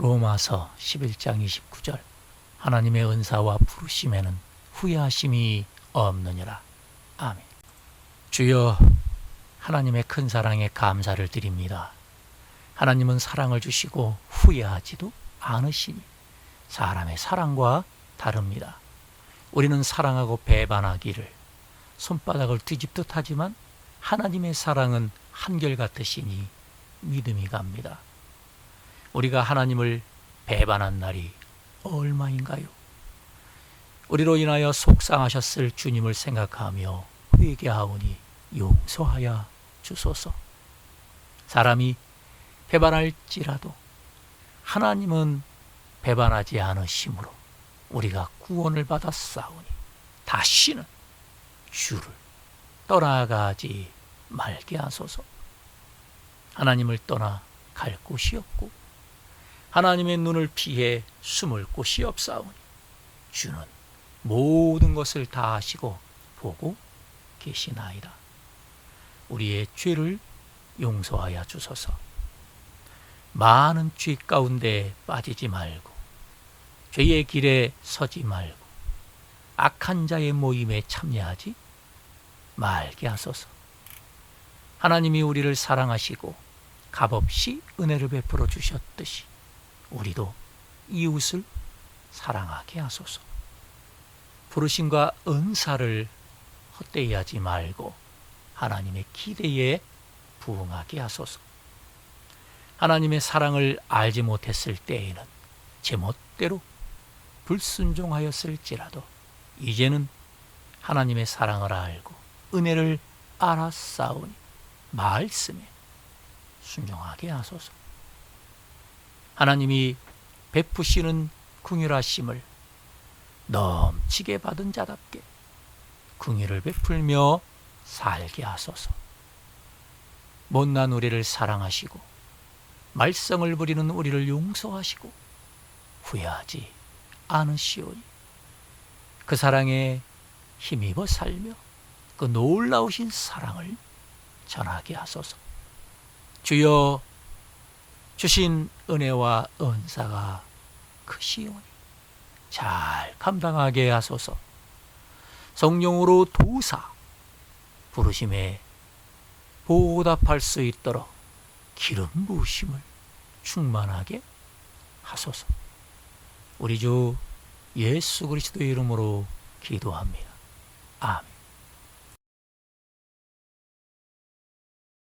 로마서 11장 29절 하나님의 은사와 부르심에는 후회하심이 없느니라. 아멘. 주여 하나님의 큰 사랑에 감사를 드립니다. 하나님은 사랑을 주시고 후회하지도 않으시니 사람의 사랑과 다릅니다. 우리는 사랑하고 배반하기를 손바닥을 뒤집듯 하지만 하나님의 사랑은 한결같으시니 믿음이 갑니다. 우리가 하나님을 배반한 날이 얼마인가요? 우리로 인하여 속상하셨을 주님을 생각하며 회개하오니 용서하여 주소서. 사람이 배반할지라도 하나님은 배반하지 않으심으로 우리가 구원을 싸우니 다시는 주를 떠나가지 말게 하소서. 하나님을 떠나 갈 곳이 없고 하나님의 눈을 피해 숨을 곳이 없사오니 주는 모든 것을 다 아시고 보고 계시나이다. 우리의 죄를 용서하여 주소서. 많은 죄 가운데 빠지지 말고 죄의 길에 서지 말고 악한 자의 모임에 참여하지 말게 하소서. 하나님이 우리를 사랑하시고 값없이 은혜를 베풀어 주셨듯이 우리도 이웃을 사랑하게 하소서. 부르심과 은사를 헛되이 하지 말고 하나님의 기대에 부응하게 하소서. 하나님의 사랑을 알지 못했을 때에는 제멋대로 불순종하였을지라도 이제는 하나님의 사랑을 알고 은혜를 알았사오니 말씀에 순종하게 하소서. 하나님이 베푸시는 궁휼하심을 넘치게 받은 자답게 궁휼을 베풀며 살게 하소서. 못난 우리를 사랑하시고 말썽을 부리는 우리를 용서하시고 후회하지 않으시오니 그 사랑에 힘입어 살며 그 놀라우신 사랑을 전하게 하소서. 주여 주신 은혜와 은사가 크시오니 잘 감당하게 하소서. 성령으로 도사 부르심에 보답할 수 있도록 기름 부으심을 충만하게 하소서. 우리 주 예수 그리스도의 이름으로 기도합니다. 아멘.